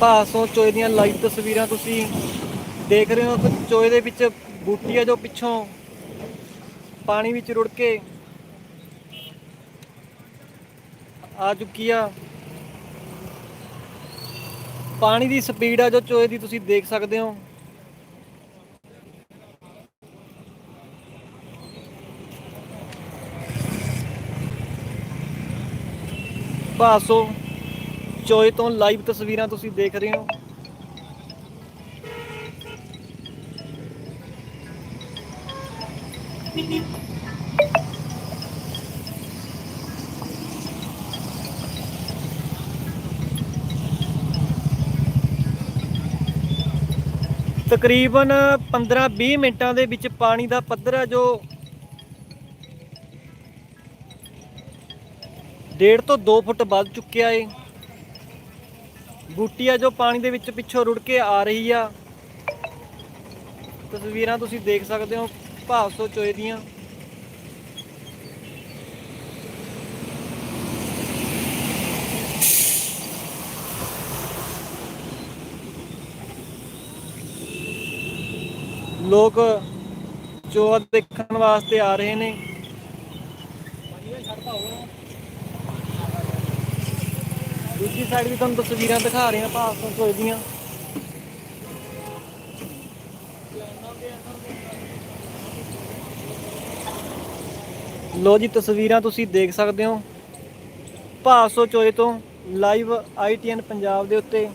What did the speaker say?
ਤਾਂ ਚੋਏ ਦੀਆਂ ਲਾਈਵ ਤਸਵੀਰਾਂ ਤੁਸੀਂ ਦੇਖ ਰਹੇ ਹੋ। ਚੋਏ ਦੇ ਵਿੱਚ ਬੂਟੀ ਹੈ ਜੋ ਪਿੱਛੋਂ ਪਾਣੀ ਵਿੱਚ ਰੁੜ ਕੇ ਆ ਚੁੱਕੀ ਆ। ਪਾਣੀ ਦੀ ਸਪੀਡ ਆ ਜੋ ਚੋਏ ਦੀ ਤੁਸੀਂ ਦੇਖ ਸਕਦੇ ਹੋ। ਭਾਸੋ ਚੋਏ ਤੋਂ ਲਾਈਵ ਤਸਵੀਰਾਂ ਤੁਸੀਂ ਦੇਖ ਰਹੇ ਹੋ। ਤਕਰੀਬਨ 15-20 ਮਿੰਟਾਂ ਦੇ ਵਿੱਚ ਪਾਣੀ ਦਾ ਪੱਧਰ ਹੈ ਜੋ ਡੇਢ ਤੋਂ 2 ਫੁੱਟ ਵੱਧ ਚੁੱਕਿਆ ਏ। ਬੂਟੀ ਆ ਜੋ ਪਾਣੀ ਦੇ ਵਿੱਚ ਪਿੱਛੋਂ ਰੁੜ ਕੇ ਆ ਰਹੀ ਆ। ਤਸਵੀਰਾਂ ਤੁਸੀਂ ਦੇਖ ਸਕਦੇ ਹੋ ਭਾਵਸੋ ਚੋਏ ਦੀਆਂ ਲੋਕ ਚੋਆ ਦੇਖਣ ਵਾਸਤੇ ਆ ਰਹੇ ਨੇ। ਦੂਜੀ ਸਾਈਡ ਵੀ ਤੁਹਾਨੂੰ ਤਸਵੀਰਾਂ ਦਿਖਾ ਰਹੇ ਹਾਂ ਭਾਵਸੋਂ ਚੋਏ ਦੀਆਂ। ਲੋ ਜੀ, ਤਸਵੀਰਾਂ ਤੁਸੀਂ ਦੇਖ ਸਕਦੇ ਹੋ। ਭਾਸੋ ਚੋਏ ਤੋਂ ਲਾਈਵ ਆਈਟੀਐਨ ਪੰਜਾਬ ਦੇ ਉੱਤੇ